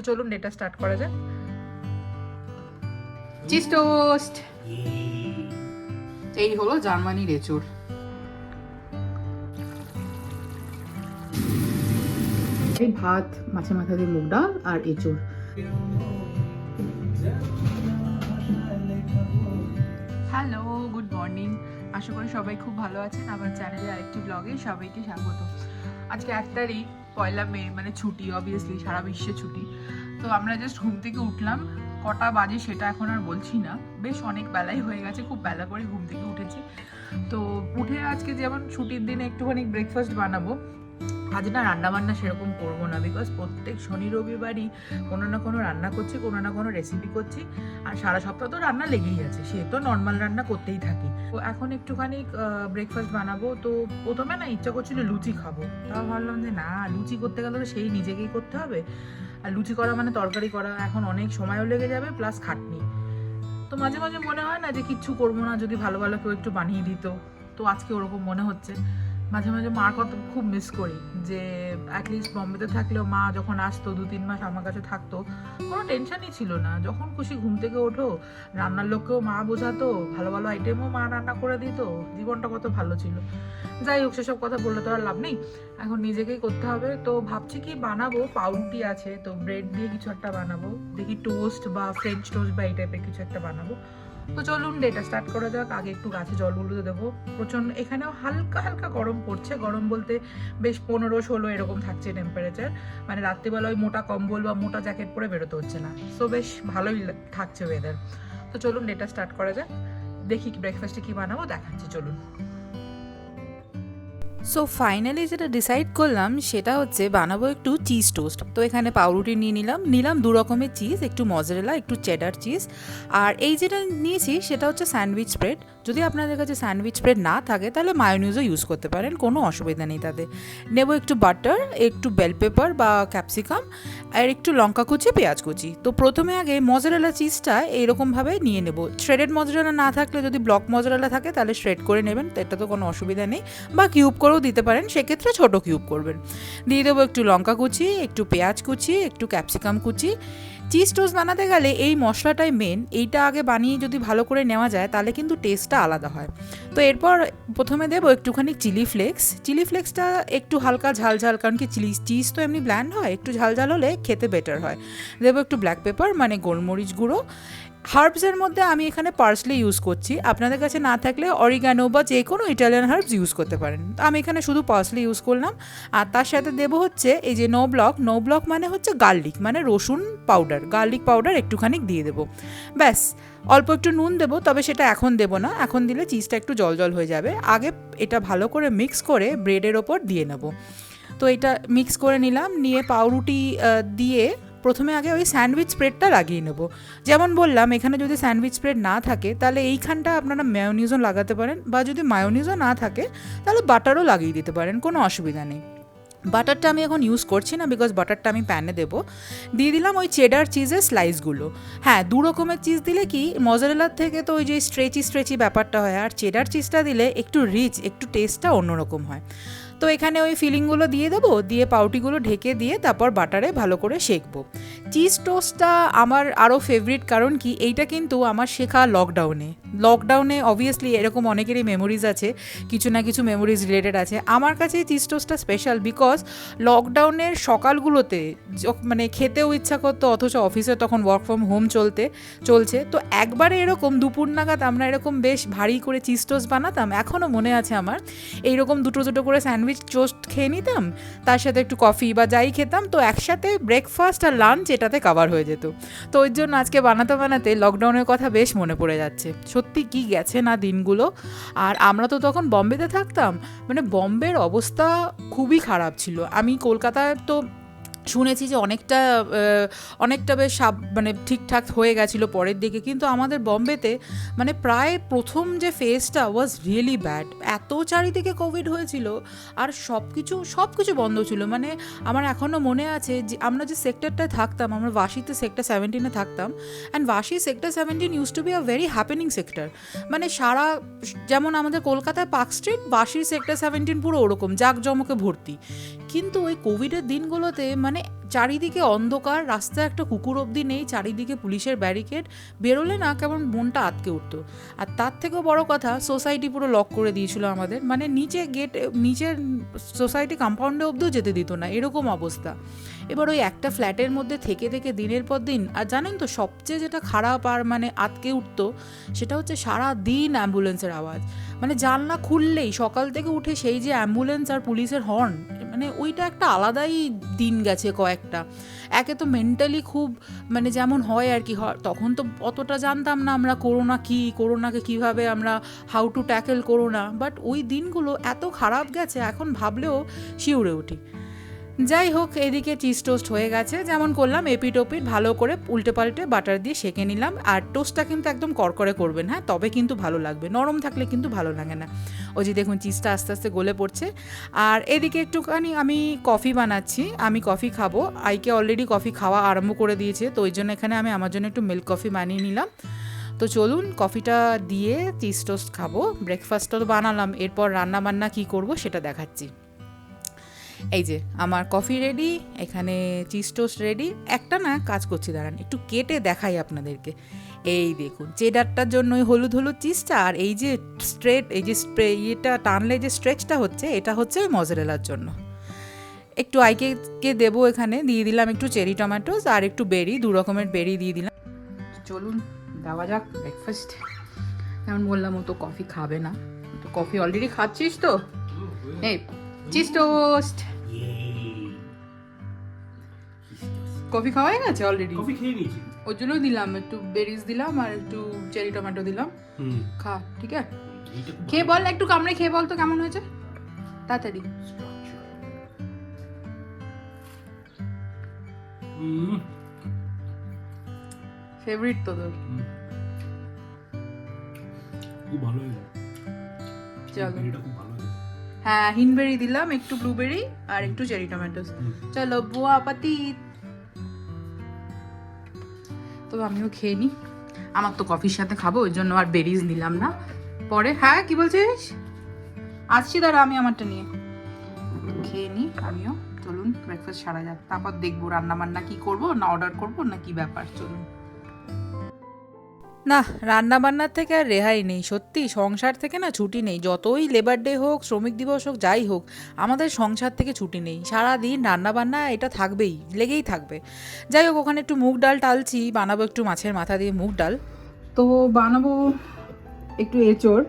তো চলুন data start করা যাক। চিজ টোস্ট এই হলো জার্মানির এঁচড়। এই ভাত মাছে মাথা দিয়ে মুগ ডাল আর এঁচড়। হ্যালো গুড মর্নিং আশা করি সবাই খুব ভালো আছেন। আমার চ্যানেলে আরেকটি ব্লগে সবাইকে স্বাগত। আজকে এক তারিখ পয়লা মে মানে ছুটি অবভিয়াসলি সারা বিশ্বে ছুটি। তো আমরা জাস্ট ঘুম থেকে উঠলাম, কটা বাজে সেটা এখন আর বলছি না। বেশ অনেক বেলাই হয়ে গেছে, খুব বেলা করে ঘুম থেকে উঠেছি। তো উঠে আজকে যেমন ছুটির দিনে একটুখানি ব্রেকফাস্ট বানাবো আজ না রান্না বান্না সেরকম করব না বিকজ প্রত্যেক শনি, রবিবারই কোনো না কোনো রান্না করছি, কোনো না কোনো রেসিপি করছি। আর সারা সপ্তাহ তো রান্না লেগেই আছে, সে তো নর্মাল রান্না করতেই থাকি। তো এখন একটুখানি ব্রেকফাস্ট বানাবো, তো প্রথমে না ইচ্ছা করছিল লুচি খাব। তাও ভাবলাম যে না, লুচি করতে গেলে তো সেই নিজেকেই করতে হবে। আর লুচি করা মানে তরকারি করা, এখন অনেক সময়ও লেগে যাবে প্লাস খাটনি। তো মাঝে মাঝে মনে হয় না যে কিচ্ছু করব না, যদি ভালো ভালো কেউ একটু বানিয়ে দিত। তো আজকে ওরকম মনে হচ্ছে। মাঝে মাঝে মার কথা খুব মিস করি যে অ্যাটলিস্ট বম্বেতে থাকলেও মা যখন আসতো, দু তিন মাস আমার কাছে থাকতো, কোনো টেনশনই ছিল না। যখন খুশি ঘুম থেকে ওঠো, রান্নার লোককেও মা বোঝাতো, ভালো ভালো আইটেমও মা রান্না করে দিত, জীবনটা কত ভালো ছিল। যাই হোক, সেসব কথা বললে তো আর লাভ নেই। এখন নিজেকেই করতে হবে। তো ভাবছি কি বানাবো? পাউরুটি আছে, তো ব্রেড দিয়ে কিছু একটা বানাবো। দেখি টোস্ট বা ফ্রেঞ্চ টোস্ট বা এই টাইপের কিছু একটা বানাবো। তো চলুন ডেটা স্টার্ট করা যাক। আগে একটু গাছে জল উলুতে দেবো। প্রচণ্ড এখানেও হালকা হালকা গরম পড়ছে। গরম বলতে বেশ পনেরো, ষোলো এরকম থাকছে টেম্পারেচার মানে রাত্রিবেলা ওই মোটা কম্বল বা মোটা জ্যাকেট পরে বেরোতে হচ্ছে না। সো বেশ ভালোই থাকছে ওয়েদার তো চলুন ডেটা স্টার্ট করা যাক। দেখি ব্রেকফাস্টে কী বানাবো, দেখাচ্ছি। চলুন। সো ফাইনালি যেটা ডিসাইড করলাম সেটা হচ্ছে বানাবো একটু চিজ টোস্ট তো এখানে পাউরুটি নিয়ে নিলাম। নিলাম দু রকমের চিজ একটু মজরেলা একটু চেডার চিজ আর এই যেটা নিয়েছি সেটা হচ্ছে স্যান্ডউইচ স্প্রেড যদি আপনাদের কাছে স্যান্ডউইচ স্প্রেড না থাকে, তাহলে মায়োনিজও ইউজ করতে পারেন, কোনো অসুবিধা নেই তাতে। নেব একটু বাটার একটু বেল পেপার বা ক্যাপসিকাম আর একটু লঙ্কা কুচি, পেঁয়াজ কুচি। তো প্রথমে আগে মজরেলা চিজটা এইরকমভাবে নিয়ে নেব। শ্রেডেড মজরেলা না থাকলে, যদি ব্লক মজরেলা থাকে, তাহলে শ্রেড করে নেবেন এটা তো কোনো অসুবিধা নেই। বা কিউব করেও দিতে পারেন, সেক্ষেত্রে ছোট কিউব করবেন। দিয়ে দেবো একটু লঙ্কা কুচি, একটু পেঁয়াজ কুচি, একটু ক্যাপসিকাম কুচি চিজ টোস্ট বানাতে গেলে এই মশলাটাই মেন এইটা আগে বানিয়ে যদি ভালো করে নেওয়া যায়, তাহলে কিন্তু টেস্টটা আলাদা হয়। তো এরপর প্রথমে দেবো একটুখানি চিলি ফ্লেক্স চিলি ফ্লেক্সটা একটু হালকা ঝাল ঝাল, কারণ কি চিলি চিজ তো এমনি ব্ল্যান্ড হয়। একটু ঝাল ঝাল হলে খেতে বেটার হয়। দেবো একটু ব্ল্যাক পেপার মানে গোলমরিচ গুঁড়ো। হার্বসের মধ্যে আমি এখানে পার্সলি ইউজ করছি। আপনাদের কাছে না থাকলে অরিগানো বা যে কোনো ইটালিয়ান হার্বস ইউজ করতে পারেন। আমি এখানে শুধু পার্সলি ইউজ করলাম। আর তার সাথে দেবো হচ্ছে এই যে নো ব্লক নো ব্লক মানে হচ্ছে গার্লিক মানে রসুন পাউডার গার্লিক পাউডার একটুখানি দিয়ে দেবো। ব্যাস, অল্প একটু নুন দেবো, তবে সেটা এখন দেবো না। এখন দিলে চিজটা একটু জল জল হয়ে যাবে। আগে এটা ভালো করে মিক্স করে ব্রেডের ওপর দিয়ে নেব। তো এটা মিক্স করে নিলাম। নিয়ে পাউরুটি দিয়ে প্রথমে আগে ওই স্যান্ডউইচ স্প্রেডটা লাগিয়ে নেব। যেমন বললাম, এখানে যদি স্যান্ডউইচ স্প্রেড না থাকে, তাহলে এইখানটা আপনারা মায়োনিজও লাগাতে পারেন বা যদি মায়োনিজও না থাকে, তাহলে বাটারও লাগিয়ে দিতে পারেন, কোনো অসুবিধা নেই। বাটারটা আমি এখন ইউজ করছি না বিকজ বাটারটা আমি প্যানে দেবো। দিয়ে দিলাম ওই চেডার চিজের স্লাইসগুলো হ্যাঁ দু রকমের চিজ দিলে কি, মজারেলার থেকে তো ওই যে স্ট্রেচি স্ট্রেচি ব্যাপারটা হয়, আর চেডার চিজটা দিলে একটু রিচ একটু টেস্টটা অন্যরকম হয়। তো এখানে ওই ফিলিংগুলো দিয়ে দেবো, দিয়ে পাউটিগুলো ঢেকে দিয়ে তারপর বাটারে ভালো করে শেখবো চিজ টোস্টটা আমার আরও ফেভারিট কারণ কি, এইটা কিন্তু আমার শেখা লকডাউনে লকডাউনে অবভিয়াসলি এরকম অনেকেরই মেমোরিজ আছে, কিছু না কিছু মেমোরিজ রিলেটেড আছে। আমার কাছে চিজ টোস্টটা স্পেশাল বিকজ লকডাউনের সকালগুলোতে মানে খেতেও ইচ্ছা করতো, অথচ অফিসে তখন ওয়ার্ক ফ্রম হোম চলতে, চলছে। তো একবারে এরকম দুপুর নাগাদ আমরা এরকম বেশ ভারী করে চিজ টোস্ট বানাতাম এখনও মনে আছে আমার। এইরকম দুটো দুটো করে স্যান্ডউইচ টোস্ট খেয়ে নিতাম, তার সাথে একটু কফি বা যাই খেতাম, তো একসাথে ব্রেকফাস্ট আর লাঞ্চ এটাতে কাভার হয়ে যেত। তো ওই জন্য আজকে বানাতে বানাতে লকডাউনের কথা বেশ মনে পড়ে যাচ্ছে। সত্যি কি গেছে না দিনগুলো? আর আমরা তো তখন বম্বেতে থাকতাম মানে বম্বের অবস্থা খুবই খারাপ ছিল। আমি কলকাতায় তো শুনেছি যে অনেকটা অনেকটা বেশ সাব- মানে ঠিকঠাক হয়ে গেছিল পরের দিকে। কিন্তু আমাদের বম্বেতে মানে প্রায় প্রথম যে ফেজটা ওয়াজ রিয়েলি ব্যাড এত চারিদিকে কোভিড হয়েছিল, আর সব কিছু সব কিছু বন্ধ ছিল। মানে আমার এখনও মনে আছে যে, আমরা যে সেক্টরটায় থাকতাম, আমরা বাসিতে সেক্টর সেভেন্টিনে থাকতাম and Vashi sector seventeen use to be a very happening sector মানে সারা, যেমন আমাদের কলকাতায় Park Street Vashi sector seventeen পুরো ওরকম, জাঁকজমকে ভর্তি। কিন্তু ওই কোভিডের দিনগুলোতে মানে চারিদিকে অন্ধকার, রাস্তায় একটা কুকুর অবধি নেই, চারিদিকে পুলিশের ব্যারিকেড, বেরোলে না কেমন মনটা আটকে উঠতো। আর তার থেকেও বড় কথা, সোসাইটি পুরো লক করে দিয়েছিল আমাদের মানে নিচে গেট, নিচের সোসাইটি কম্পাউন্ডে অবধিও যেতে দিত না, এরকম অবস্থা। এবার ওই একটা ফ্ল্যাটের মধ্যে থেকে থেকে দিনের পর দিন, আর জানেন তো সবচেয়ে যেটা খারাপ আর মানে আটকে উঠতো, সেটা হচ্ছে সারা দিন অ্যাম্বুলেন্সের আওয়াজ। মানে জানলা খুললেই সকাল থেকে উঠে সেই যে অ্যাম্বুলেন্স আর পুলিশের হর্ন মানে ওইটা একটা আলাদাই দিন গেছে কয়েকটা। একে তো মেন্টালি খুব মানে যেমন হয় আর কি তখন তো অতটা জানতাম না আমরা করোনা কি করোনাকে কীভাবে আমরা how to tackle corona but ওই দিনগুলো এত খারাপ গেছে, এখন ভাবলেও শিউরে উঠি। যাই হোক, এদিকে চিজ টোস্ট হয়ে গেছে। যেমন করলাম এপিট ওপিট ভালো করে উল্টে পাল্টে বাটার দিয়ে সেঁকে নিলাম। আর টোস্টটা কিন্তু একদম করকরে করবেন হ্যাঁ? তবে কিন্তু ভালো লাগবে। নরম থাকলে কিন্তু ভালো লাগে না। ওই যে দেখুন চিজটা আস্তে আস্তে গলে পড়ছে। আর এদিকে একটুখানি আমি কফি বানাচ্ছি। আমি কফি খাব। আইকে অলরেডি কফি খাওয়া আরম্ভ করে দিয়েছে। তো ওই জন্য এখানে আমি আমার জন্য একটু মিল্ক কফি বানিয়ে নিলাম। তো চলুন কফিটা দিয়ে চিজ টোস্ট খাব। ব্রেকফাস্টটা তো বানালাম। এরপর রান্না বান্না কী করব সেটা দেখাচ্ছি। এই যে, আমার কফি রেডি এখানে চিজ টোস্ট রেডি একটা না কাজ করছি, দাঁড়ান, একটু কেটে দেখাই আপনাদেরকে। এই দেখুন চেডারটার জন্য ওই হলুদ হলুদ চিজটা আর এই যে স্ট্রেট এই যে স্প্রে ইয়েটা টানলে যে স্ট্রেচটা হচ্ছে, এটা হচ্ছে ওই মজরেলার জন্য। একটু আইকে দেবো এখানে, দিয়ে দিলাম একটু চেরি টমেটোস আর একটু বেরি দু রকমের বেরি দিয়ে দিলাম। চলুন, দেওয়া যাক ব্রেকফাস্ট যেমন বললাম, ও তো কফি খাবে না। তো কফি অলরেডি খাচ্ছিস তো? এই চিজ টোস্ট কফি খাওয়া হয়ে গেছে অলরেডি কফি খেয়ে নিয়েছি। ওর জন্যই দিলাম একটু বেরিজ দিলাম আর একটু চেরি টমেটো দিলাম। হুম। খা ঠিক আছে? খেয়ে বল একটু কামড়ে খেয়ে বল তো কেমন হয়েছে? তাড়াতাড়ি। ফেভারিট তো তোর। খুব ভালো হয়েছে। চলো। হ্যাঁ হিনবেরি দিলাম একটু ব্লুবেরি আর একটু চেরি টমেটো হুম। চলো বুয়া পাতি তো আমিও খেয়ে নিই আমার তো কফির সাথে খাব ওই জন্য আর বেরিজ নিলাম না। পরে হ্যাঁ কি বলছিস? আসছি দাঁড়া আমি আমারটা নিয়ে। খেয়ে নিই আমিও। চলুন ব্রেকফাস্ট সারা যাক। তারপর দেখব রান্না বান্না কি করব না অর্ডার করব না কি ব্যাপার চলুন। না রান্নাবান্নার থেকে আর রেহাই নেই। সত্যি, সংসার থেকে না ছুটি নেই। যতই লেবার ডে হোক, শ্রমিক দিবস হোক, যাই হোক, আমাদের সংসার থেকে ছুটি নেই। সারা দিন রান্না বান্না এটা থাকবেই, লেগেই থাকবে। যাই হোক, ওখানে একটু মুগ ডাল টালছি, বানাবো একটু মাছের মাথা দিয়ে মুগ ডাল। তো বানাবো একটু এঁচোড়।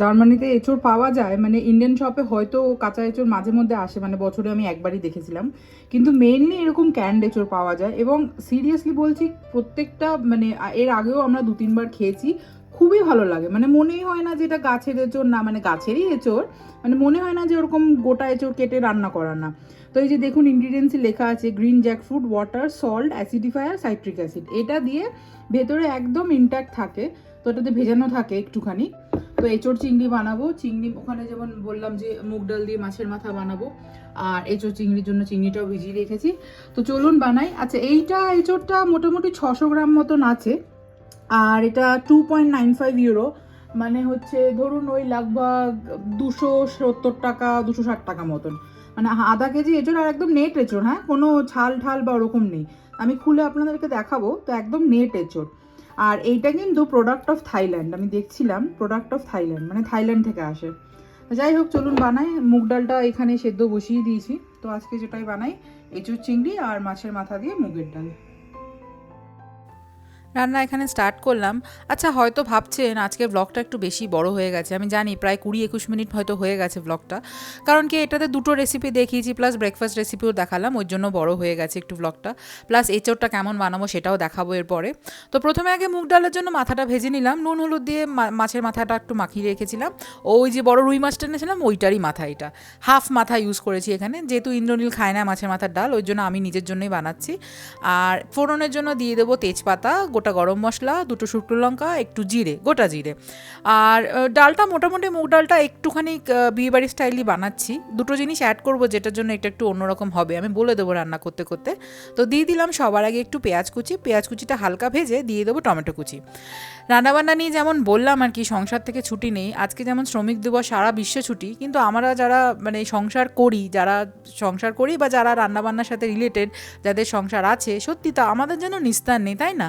জার্মানিতে এঁচোড় পাওয়া যায় মানে ইন্ডিয়ান শপে হয়তো কাঁচা এঁচোড় মাঝে মধ্যে আসে মানে বছরে আমি একবারই দেখেছিলাম। কিন্তু মেইনলি এরকম ক্যান্ড এঁচোড় পাওয়া যায় এবং সিরিয়াসলি বলছি, প্রত্যেকটা মানে এর আগেও আমরা দু তিনবার খেয়েছি, খুবই ভালো লাগে। মানে মনেই হয় না যে এটা গাছের এঁচোড় না মানে গাছেরই এঁচোড় মানে মনে হয় না যে ওরকম গোটা এঁচোড় কেটে রান্না করা না। তো এই যে দেখুন ইনগ্রিডিয়েন্টসে লেখা আছে green jackfruit water salt acidifier citric acid এটা দিয়ে ভেতরে একদম ইনট্যাক্ট থাকে, তো এটাতে ভেজানো থাকে একটুখানি। তো এঁচোড় চিংড়ি বানাবো। চিংড়ি ওখানে যেমন বললাম যে মুগ ডাল দিয়ে মাছের মাথা বানাবো। আর এঁচোড় চিংড়ির জন্য চিংড়িটাও ভিজিয়ে রেখেছি। তো চলুন বানাই। আচ্ছা এইটা এঁচোড়টা মোটামুটি ছশো গ্রাম মতন আছে। আর এটা two point nine five euro মানে হচ্ছে ধরুন ওই লাগভাগ দুশো সত্তর টাকা, দুশো ষাট টাকা মতন। মানে আধা কেজি এঁচোড় আর একদম নেট এঁচোড় হ্যাঁ? কোনো ছাল ঠাল বা ওরকম নেই। আমি খুলে আপনাদেরকে দেখাবো। তো একদম নেট এঁচোড়। আর এইটা কিন্তু প্রোডাক্ট অফ থাইল্যান্ড আমি দেখছিলাম প্রোডাক্ট অফ থাইল্যান্ড মানে থাইল্যান্ড থেকে আসে। যাই হোক, চলুন বানাই। মুগ ডালটা এখানে সেদ্ধ বসিয়ে দিয়েছি। তো আজকে যেটাই বানাই এঁচুর চিংড়ি আর মাছের মাথা দিয়ে মুগের ডাল। রান্না এখানে স্টার্ট করলাম। আচ্ছা হয়তো ভাবছেন আজকের ব্লগটা একটু বেশি বড় হয়ে গেছে। আমি জানি প্রায় কুড়ি একুশ মিনিট হয়তো হয়ে গেছে ব্লগটা কারণ কি এটাতে দুটো রেসিপি দেখিয়েছি প্লাস ব্রেকফাস্ট রেসিপিও দেখালাম ওই জন্য বড় হয়ে গেছে একটু ব্লগটা প্লাস এঁচোড়টা কেমন বানাবো সেটাও দেখাবো এরপরে। তো প্রথমে আগে মুগ ডালের জন্য মাথাটা ভেজে নিলাম। নুন, হলুদ দিয়ে মাছের মাথাটা একটু মাখিয়ে রেখেছিলাম। ওই যে বড় রুই মাছটা এনেছিলাম, ওইটারই মাথা এটা। হাফ মাথা ইউজ করেছি এখানে। যেহেতু ইন্দ্রনীল খায় না মাছের মাথার ডাল ওই জন্য আমি নিজের জন্যই বানাচ্ছি। আর ফোড়নের জন্য দিয়ে দেবো তেজপাতা গোটা গরম মশলা, দুটো শুকনো লঙ্কা, একটু জিরে, গোটা জিরে। আর ডালটা মোটামুটি মুগ ডালটা একটুখানি বিয়েবাড়ি স্টাইলই বানাচ্ছি। দুটো জিনিস অ্যাড করব, যেটার জন্য এটা একটু অন্যরকম হবে। আমি বলে দেবো রান্না করতে করতে। তো দিয়ে দিলাম সবার আগে একটু পেঁয়াজ কুচি। পেঁয়াজ কুচিটা হালকা ভেজে দিয়ে দেবো টমেটো কুচি। রান্নাবান্না নিয়ে যেমন বললাম আর কি, সংসার থেকে ছুটি নেই। আজকে যেমন শ্রমিক দিবস, সারা বিশ্বে ছুটি। কিন্তু আমরা যারা মানে সংসার করি, যারা সংসার করি বা যারা রান্নাবান্নার সাথে রিলেটেড যাদের সংসার আছে, সত্যি তো আমাদের যেন নিস্তার নেই, তাই না?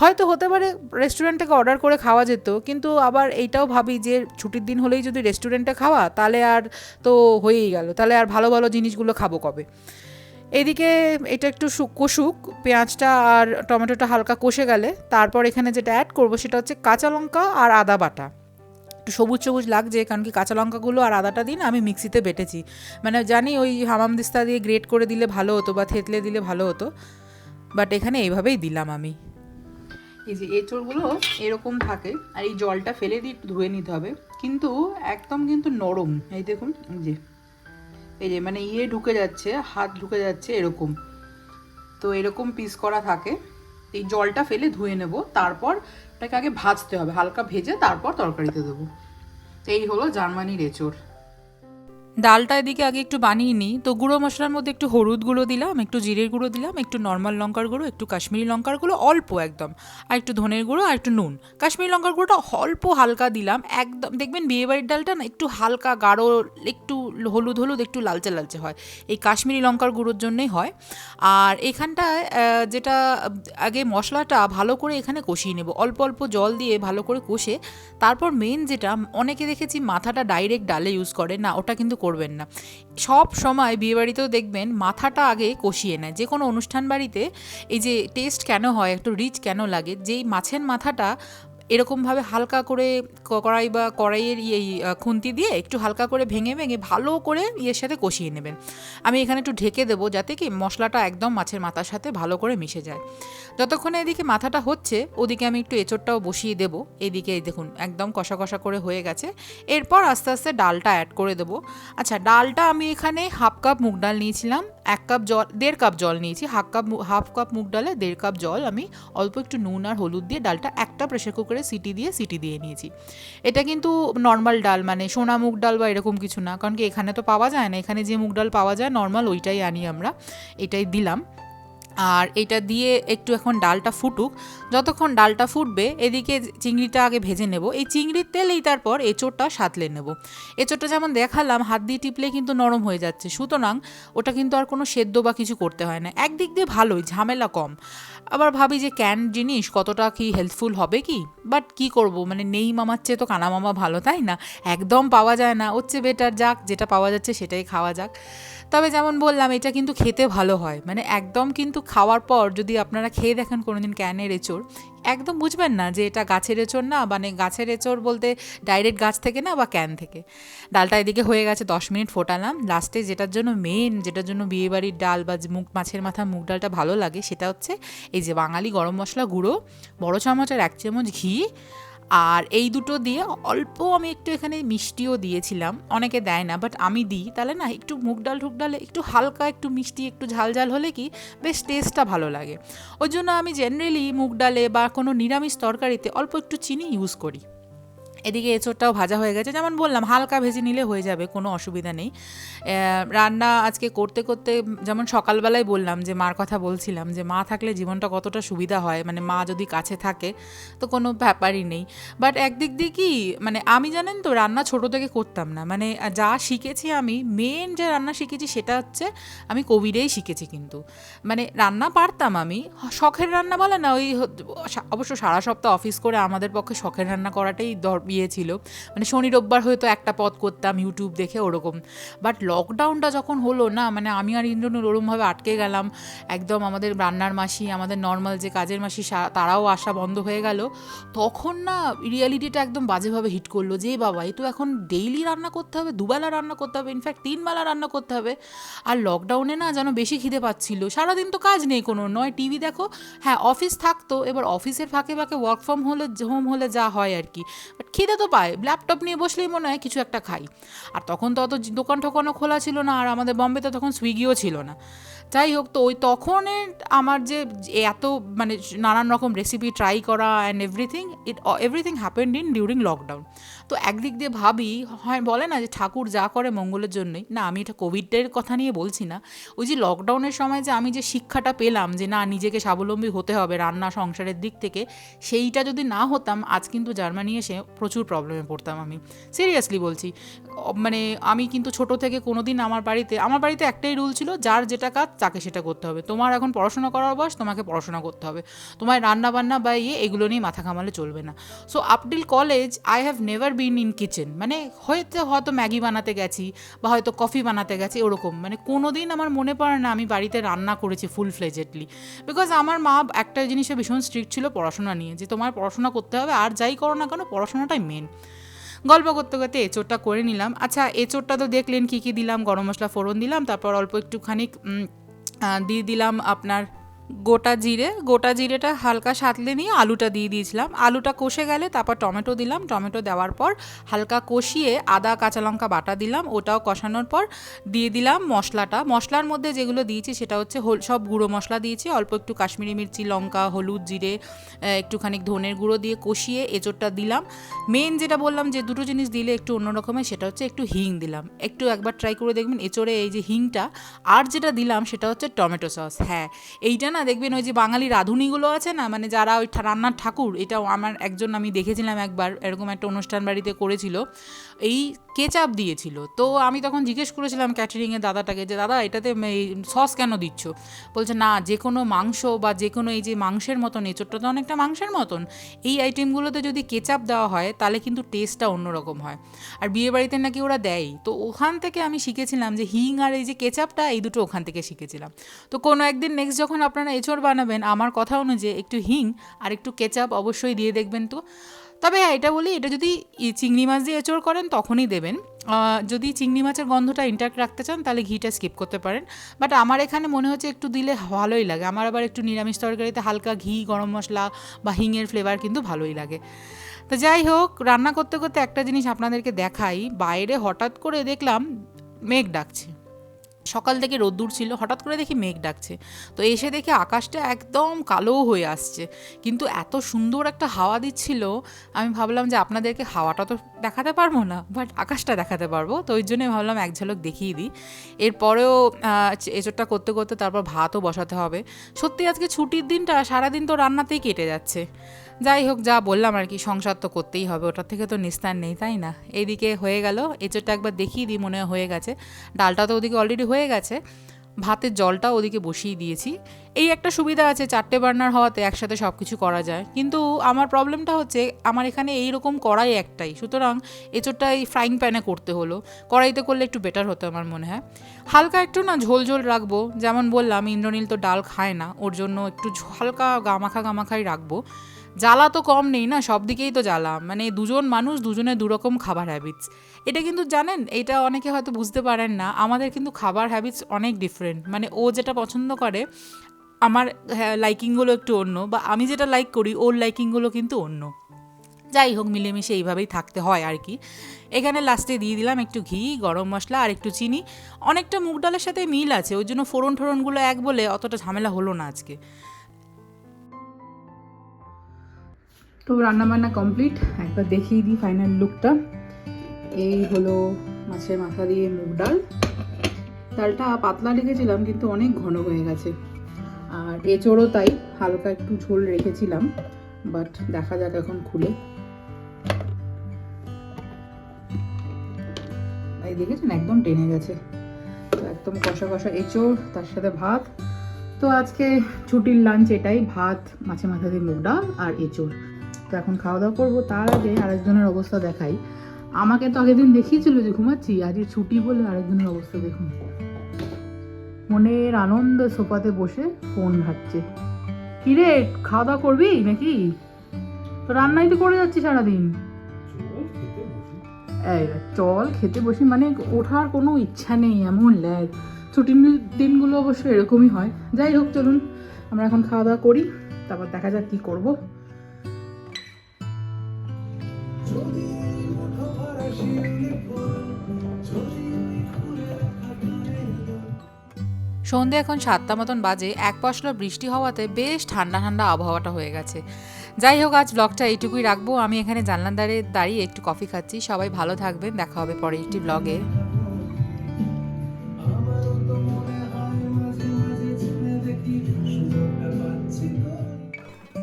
হয়তো হতে পারে রেস্টুরেন্ট থেকে অর্ডার করে খাওয়া যেত, কিন্তু আবার এইটাও ভাবি যে ছুটির দিন হলেই যদি রেস্টুরেন্টে খাওয়া, তাহলে আর তো হয়েই গেল, তাহলে আর ভালো ভালো জিনিসগুলো খাব কবে? এদিকে এটা একটু কষুক, পেঁয়াজটা আর টমেটোটা হালকা কষে গেলে, তারপর এখানে যেটা অ্যাড করব সেটা হচ্ছে কাঁচা লঙ্কা আর আদা বাটা। একটু সবুজ সবুজ লাগছে, কারণ কি কাঁচা লঙ্কাগুলো আর আদাটা দিন আমি মিক্সিতে বেটেছি। মানে জানি ওই হামাম দিস্তা দিয়ে গ্রেট করে দিলে ভালো হতো বা থেতলে দিলে ভালো হতো বাট এখানে এইভাবেই দিলাম আমি। এই যে এঁচড়গুলো এরকম থাকে, আর এই জলটা ফেলে দিয়ে একটু ধুয়ে নিতে হবে। কিন্তু একদম কিন্তু নরম। এই দেখুন যে, এই যে মানে ইয়ে ঢুকে যাচ্ছে, হাত ঢুকে যাচ্ছে এরকম। তো এরকম পিস করা থাকে। এই জলটা ফেলে ধুয়ে নেব, তারপর এটাকে আগে ভাজতে হবে। হালকা ভেজে তারপর তরকারিতে দেবো। তো এই হলো জার্মানির এঁচড়। ডালটা এদিকে আগে একটু বানিয়ে নিই। তো গুঁড়ো মশলার মধ্যে একটু হলুদ গুঁড়ো দিলাম, একটু জিরের গুঁড়ো দিলাম, একটু নর্মাল লঙ্কার গুঁড়ো, একটু কাশ্মীরি লঙ্কার গুঁড়ো, অল্প একদম। আর একটু ধনের গুঁড়ো আর একটু নুন। কাশ্মীরি লঙ্কার গুঁড়োটা অল্প হালকা দিলাম, একদম, দেখবেন বিয়েবাড়ির ডালটা না একটু হালকা গাঢ়, একটু হলুদ হলুদ, একটু লালচে লালচে হয়। এই কাশ্মীরি লঙ্কার গুঁড়োর জন্যই হয়। আর এখানটায় যেটা আগে মশলাটা ভালো করে এখানে কষিয়ে নেব। অল্প অল্প জল দিয়ে ভালো করে কষে, তারপর মেন যেটা, অনেকে দেখেছি মাথাটা ডাইরেক্ট ডালে ইউজ করে, না, ওটা কিন্তু করবেন না। সব সময় বিয়েবাড়িতেও দেখবেন মাথাটা আগে কষিয়ে নেয়। যে কোনো অনুষ্ঠান বাড়িতে এই যে টেস্ট কেন হয়, একটু রিচ কেন লাগে, যেই মাছের মাথাটা এরকমভাবে হালকা করে কড়াই বা কড়াইয়ের ইয়ে আহ, খুন্তি দিয়ে একটু হালকা করে ভেঙে ভেঙে ভালো করে ইয়ের সাথে কষিয়ে নেবেন। আমি এখানে একটু ঢেকে দেবো যাতে কি মশলাটা একদম মাছের মাথার সাথে ভালো করে মিশে যায়। যতক্ষণে এদিকে মাথাটা হচ্ছে ওদিকে আমি একটু এঁচড়টাও বসিয়ে দেবো। এদিকে এই দেখুন একদম কষা কষা করে হয়ে গেছে। এরপর আস্তে আস্তে ডালটা অ্যাড করে দেবো। আচ্ছা ডালটা আমি এখানে হাফ কাপ মুগ ডাল নিয়েছিলাম। এক কাপ জল, দেড় কাপ জল নিয়েছি। হাফ কাপ হাফ কাপ মুগ ডালে দেড় কাপ জল আমি অল্প একটু নুন আর হলুদ দিয়ে ডালটা একটা প্রেশার কুকারে সিটি দিয়ে সিটি দিয়ে নিয়েছি। এটা কিন্তু নর্মাল ডাল মানে সোনা মুগ ডাল বা এরকম কিছু না। কারণ কি এখানে তো পাওয়া যায় না। এখানে যে মুগ ডাল পাওয়া যায় নর্মাল ওইটাই আনি আমরা। এটাই দিলাম। আর এটা দিয়ে একটু এখন ডালটা ফুটুক। যতক্ষণ ডালটা ফুটবে, এদিকে চিংড়িটা আগে ভেজে নেব। এই চিংড়ির তেলেই তারপর এঁচোড়টা সাতলে নেব। এঁচোড়টা যেমন দেখালাম, হাত দিয়ে টিপলে কিন্তু নরম হয়ে যাচ্ছে। সুতরাং ওটা কিন্তু আর কোনো সেদ্ধ বা কিছু করতে হয় না। একদিক দিয়ে ভালোই, ঝামেলা কম। আবার ভাবি যে ক্যান জিনিস কতটা কি হেল্পফুল হবে কি? বাট কি করব? মানে নেই মামার চেয়ে তো কানা মামা ভালো, তাই না? একদম পাওয়া যায় না। হচ্ছে বেটার যাক, যেটা পাওয়া যাচ্ছে সেটাই খাওয়া যাক। তবে যেমন বললাম, এটা কিন্তু খেতে ভালো হয়। মানে একদম কিন্তু খাওয়ার পর যদি আপনারা খেয়ে দেখেন কোনোদিন ক্যানের এঁচড়, একদম বুঝবেন না যে এটা গাছের এঁচড় না মানে গাছের এঁচড় বলতে ডাইরেক্ট গাছ থেকে না বা ক্যান থেকে। ডালটা এদিকে হয়ে গেছে, দশ মিনিট ফোটালাম। লাস্টে যেটার জন্য মেন যেটার জন্য বিয়েবাড়ির ডাল বা মুগ, মাছের মাথা, মুগ ডালটা ভালো লাগে সেটা হচ্ছে এই যে বাঙালি গরম মশলা গুঁড়ো, বড় চামচের এক চামচ ঘি আর এই দুটো দিয়ে অল্প আমি একটু এখানে মিষ্টিও দিয়েছিলাম। অনেকে দেয় না বাট আমি দিই। তাহলে না, একটু মুগ ডাল ঠুক ডালে একটু হালকা একটু মিষ্টি, একটু ঝাল ঝাল হলে কি বেশ টেস্টটা ভালো লাগে। ওই জন্য আমি জেনারেলি মুগ ডালে বা কোনো নিরামিষ তরকারিতে অল্প একটু চিনি ইউজ করি। এদিকে এঁচোড়টাও ভাজা হয়ে গেছে। যেমন বললাম, হালকা ভেজে নিলে হয়ে যাবে, কোনো অসুবিধা নেই। রান্না আজকে করতে করতে, যেমন সকালবেলায় বললাম যে, মার কথা বলছিলাম যে, মা থাকলে জীবনটা কতটা সুবিধা হয় মানে মা যদি কাছে থাকে, তো কোনো ব্যাপারই নেই। বাট একদিক দিয়ে কি মানে আমি জানেন তো, রান্না ছোট থেকে করতাম না। মানে যা শিখেছি আমি মেন যে রান্না শিখেছি সেটা হচ্ছে, আমি কোভিডেই শিখেছি কিন্তু। মানে রান্না পারতাম আমি। শখের রান্না বলে না, ওই অবশ্য সারা সপ্তাহ অফিস করে আমাদের পক্ষে শখের রান্না করাটাই দর ইয়ে ছিল মানে শনি রোববার হয়তো একটা পথ করতাম ইউটিউব দেখে ওরকম। বাট লকডাউনটা যখন হলো না মানে আমি আর ইন্দ্রনুর ওরমভাবে আটকে গেলাম। একদম আমাদের রান্নার মাসি, আমাদের নর্মাল যে কাজের মাসি তারাও আসা বন্ধ হয়ে গেল। তখন না রিয়ালিটিটা একদম বাজেভাবে হিট করল যে, বাবা এই তো এখন ডেইলি রান্না করতে হবে, দুবেলা রান্না করতে হবে ইনফ্যাক্ট তিনবেলা রান্না করতে হবে। আর লকডাউনে না যেন বেশি খিদে পাচ্ছিল। সারাদিন তো কাজ নেই কোনো, নয় টিভি দেখো হ্যাঁ অফিস থাকতো, এবার অফিসের ফাঁকে ফাঁকে ওয়ার্ক ফ্রম হলে হোম হলে যা হয় আর কি। বাট খিদে তো পায় ল্যাপটপ নিয়ে বসলেই মনে হয় কিছু একটা খাই। আর তখন তো অত দোকান ঠোকানো খোলা ছিল না, আর আমাদের বম্বেতে তখন সুইগিও ছিল না। যাই হোক, তো ওই তখনের আমার যে এত মানে নানান রকম রেসিপি ট্রাই করা and everything it everything happened in during lockdown তো একদিক দিয়ে ভাবি, হয় বলে না যে ঠাকুর যা করে মঙ্গলের জন্যই। না, আমি এটা কোভিডের কথা নিয়ে বলছি না। ওই যে লকডাউনের সময় যে আমি যে শিক্ষাটা পেলাম যে না, নিজেকে স্বাবলম্বী হতে হবে রান্না, সংসারের দিক থেকে, সেইটা যদি না হতাম, আজ কিন্তু জার্মানি এসে প্রচুর প্রবলেমে পড়তাম আমি। সিরিয়াসলি বলছি। মানে আমি কিন্তু ছোট থেকে কোনো দিন আমার বাড়িতে আমার বাড়িতে একটাই রুল ছিল, যার যেটা কাজ তাকে সেটা করতে হবে। তোমার এখন পড়াশোনা করার বয়স তোমাকে পড়াশোনা করতে হবে। তোমার রান্না বান্না বা ইয়ে এগুলো নিয়ে মাথা ঘামালে চলবে না। So up till college I have never been in kitchen মানে হয়তো হয়তো ম্যাগি বানাতে গেছি বা হয়তো কফি বানাতে গেছি, ওরকম। মানে কোনো দিন আমার মনে পড়ে না আমি বাড়িতে রান্না করেছি ফুল ফ্লেজেডলি বিকজ আমার মা একটা জিনিসে ভীষণ স্ট্রিক্ট ছিল পড়াশোনা নিয়ে, যে তোমার পড়াশোনা করতে হবে, আর যাই করো না কেন, পড়াশোনাটাই মেন গল্প করতে করতে এঁচোড়টা করে নিলাম। আচ্ছা এঁচোড়টা তো দেখলেন, কী কী দিলাম, গরম মশলা ফোড়ন দিলাম, তারপর অল্প একটুখানি দিয়ে দিলাম আপনার গোটা জিরে, গোটা জিরেটা হালকা সাতলে নিয়ে আলুটা দিয়ে দিয়েছিলাম। আলুটা কষে গেলে তারপর টমেটো দিলাম। টমেটো দেওয়ার পর হালকা কষিয়ে আদা, কাঁচা লঙ্কা বাটা দিলাম। ওটাও কষানোর পর দিয়ে দিলাম মশলাটা। মশলার মধ্যে যেগুলো দিয়েছি সেটা হচ্ছে হোল, সব গুঁড়ো মশলা দিয়েছি। অল্প একটু কাশ্মীরি মির্চি, লঙ্কা, হলুদ, জিরে একটুখানি ধনের গুঁড়ো দিয়ে কষিয়ে এঁচোড়টা দিলাম। মেন যেটা বললাম যে দুটো জিনিস দিলে একটু অন্যরকমের সেটা হচ্ছে একটু হিং দিলাম। একটু একবার ট্রাই করে দেখবেন এঁচোড়ে এই যে হিংটা। আর যেটা দিলাম সেটা হচ্ছে টমেটো সস। হ্যাঁ এইটা না, দেখবেন ওই যে বাঙালি রাঁধুনিগুলো আছে না মানে যারা ওই রান্নার ঠাকুর, এটাও আমার একজন আমি দেখেছিলাম একবার, এরকম একটা অনুষ্ঠান বাড়িতে করেছিল। এই কেচাপ দিয়েছিল। তো আমি তখন জিজ্ঞেস করেছিলাম ক্যাটারিংয়ের দাদাটাকে যে, দাদা, এটাতে এই সস কেন দিচ্ছ? বলছে, না, যে কোনো মাংস বা যে কোনো এই যে মাংসের মতন, এঁচোড়টা তো অনেকটা মাংসের মতন, এই আইটেমগুলোতে যদি কেচাপ দেওয়া হয়, তাহলে কিন্তু টেস্টটা অন্যরকম হয়। আর বিয়ে বাড়িতে নাকি ওরা দেয় তো ওখান থেকে আমি শিখেছিলাম যে, হিং আর এই যে কেচাপটা, এই দুটো ওখান থেকে শিখেছিলাম। তো কোনো একদিন নেক্সট যখন আপনারা এঁচোড় বানাবেন, আমার কথা অনুযায়ী একটু হিং আর একটু কেচাপ অবশ্যই দিয়ে দেখবেন তো। তবে হ্যাঁ এটা বলি, এটা যদি চিংড়ি মাছ দিয়ে এঁচোড় করেন, তখনই দেবেন। যদি চিংড়ি মাছের গন্ধটা ইন্টাক্ট রাখতে চান, তাহলে ঘিটা স্কিপ করতে পারেন। বাট আমার এখানে মনে হচ্ছে একটু দিলে ভালোই লাগে। আমার আবার একটু নিরামিষ তরকারিতে হালকা ঘি, গরম মশলা বা হিংয়ের ফ্লেভার কিন্তু ভালোই লাগে। তো যাই হোক, রান্না করতে করতে একটা জিনিস আপনাদেরকে দেখাই। বাইরে হঠাৎ করে দেখলাম, মেঘ ডাকছে। সকাল থেকে রোদ্দুর ছিল হঠাৎ করে দেখি মেঘ ডাকছে। তো এসে দেখি আকাশটা একদম কালো হয়ে আসছে। কিন্তু এত সুন্দর একটা হাওয়া দিচ্ছিল আমি ভাবলাম যে আপনাদেরকে হাওয়াটা তো দেখাতে পারব না বাট আকাশটা দেখাতে পারব। তো ওই জন্যই ভাবলাম এক ঝলক দেখিয়ে দিই। এরপরেও আহ, এঁচোড়টা করতে করতে তারপর ভাতও বসাতে হবে। সত্যি আজকে ছুটির দিনটা সারাদিন তো রান্নাতেই কেটে যাচ্ছে। যাই হোক, যা বললাম আর কি, সংসার তো করতেই হবে, ওটার থেকে তো নিস্তার নেই, তাই না? এইদিকে হয়ে গেল, এঁচোড়টা একবার দেখিয়ে দিই, মনে হয় গেছে। ডালটা তো ওদিকে অলরেডি হয়ে গেছে, ভাতের জলটা ওদিকে বসিয়ে দিয়েছি। এই একটা সুবিধা আছে, চারটে বার্নার হওয়াতে একসাথে সব কিছু করা যায়। কিন্তু আমার প্রবলেমটা হচ্ছে, আমার এখানে এই রকম কড়াই একটাই, সুতরাং এঁচোড়টা এই ফ্রাইং প্যানে করতে হলো। কড়াইতে করলে একটু বেটার হতো আমার মনে হয়। হালকা একটু না ঝোল ঝোল রাখব, যেমন বললাম, ইন্দ্রনীল তো ডাল খায় না, ওর জন্য একটু হালকা গামাখা গামাখাই রাখব। জ্বালা তো কম নেই না, সব দিকেই তো জ্বালা। মানে দুজন মানুষ দুজনের দুরকম খাবার হ্যাবিটস এটা কিন্তু জানেন, এটা অনেকে হয়তো বুঝতে পারেন না, আমাদের কিন্তু খাবার হ্যাবিটস অনেক ডিফারেন্ট মানে ও যেটা পছন্দ করে, আমার লাইকিংগুলো একটু অন্য, বা আমি যেটা লাইক করি, ওর লাইকিংগুলো কিন্তু অন্য। যাই হোক, মিলেমিশে এইভাবেই থাকতে হয় আর কি। এখানে লাস্টে দিয়ে দিলাম একটু ঘি, গরম মশলা আর একটু চিনি। অনেকটা মুগ ডালের সাথে মিল আছে, ওই জন্য ফোড়ন ঠোড়নগুলো এক বলে অতটা ঝামেলা হলো না আজকে। তো রান্না বান্না কমপ্লিট একবার দেখিয়ে দিই ফাইনাল লুকটা এই হলো মাছের মাথা দিয়ে মুগ ডাল। ডালটা পাতলা রেখেছিলাম, কিন্তু অনেক ঘন হয়ে গেছে। আর এঁচোড়ও তাই, হালকা একটু ঝোল রেখেছিলাম বাট দেখা যাক এখন খুলে। এই দেখেছেন, একদম টেনে গেছে। তো একদম কষা কষা এঁচোড়, তার সাথে ভাত। তো আজকে ছুটির লাঞ্চ এটাই, ভাত মাছে মাথা দিয়ে মুগ ডাল আর এঁচোড়। তো এখন খাওয়া দাওয়া করব তার আগে আরেকজনের অবস্থা দেখাই। আমাকে তো আগের দিন দেখিয়েছিল যে ঘুমাচ্ছি আজকে ছুটি বলে আরেকজনের অবস্থা দেখুন। মনের আনন্দ সোফাতে বসে ফোন ঘাটছে। কিরে খাওয়া দাওয়া করবি নাকি? তো রান্নাই তো করে যাচ্ছি সারাদিন। চল খেতে বসি। এই চল খেতে বসি মানে ওঠার কোনো ইচ্ছা নেই এমন ল্যাগ। ছুটির দিনগুলো অবশ্য এরকমই হয়। যাই হোক চলুন আমরা এখন খাওয়া দাওয়া করি তারপর দেখা যাক কি করব। সন্ধে এখন সাতটা মতন বাজে, এক পশলা বৃষ্টি হওয়াতে বেশ ঠান্ডা ঠান্ডা আবহাওয়াটা হয়ে গেছে। যাই হোক, আজ ব্লগটা এইটুকুই রাখব। আমি এখানে জানলার দাঁড়িয়ে দাঁড়িয়ে একটু কফি খাচ্ছি। সবাই ভালো থাকবেন। দেখা হবে পরে একটি ব্লগে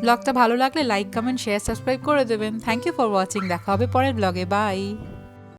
ব্লগটা ভালো লাগলে লাইক, কমেন্ট শেয়ার সাবস্ক্রাইব করে দেবেন। থ্যাংক ইউ ফর ওয়াচিং দেখা হবে পরের ব্লগে। বাই